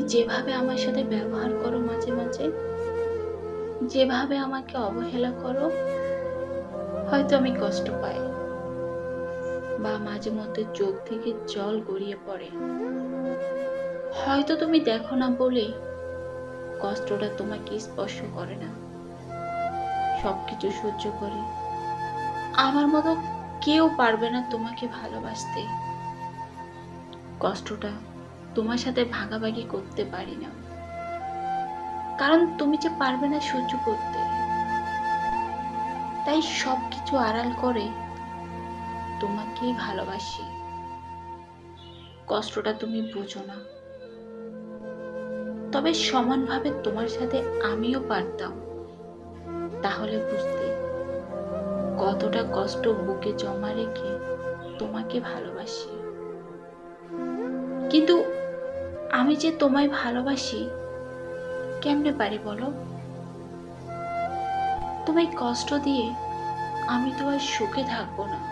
যেভাবে আমার সাথে ব্যবহার করো মাঝে মাঝে, যেভাবে আমাকে অবহেলা করো, হয়তো আমি কষ্ট পাই বা মাঝে মধ্যে চোখ থেকে জল গড়িয়ে পড়ে। হয়তো তুমি দেখো না বলে কষ্টটা তোমাকে স্পর্শ করে না। সবকিছু সহ্য করে। আমার মতো কেউ পারবে না তোমাকে ভালোবাসতে। কষ্টটা তোমার সাথে ভাগাভাগি করতে পারি না। কারণ তুমি যে পারবে না সহ্য করতে। তাই সবকিছু আড়াল করে তোমাকেই ভালোবাসি। কষ্টটা তুমি বুঝো না। তবে সমানভাবে তোমার সাথে আমিও পারতাম। তাহলে বুঝতে কতটা কষ্ট বুকে জমা রেখে তোমাকে ভালোবাসি। কিন্তু আমি যে তোমায় ভালোবাসি, কেমনে পারি বলো? তোমায় কষ্ট দিয়ে আমি তো আর সুখে থাকব না।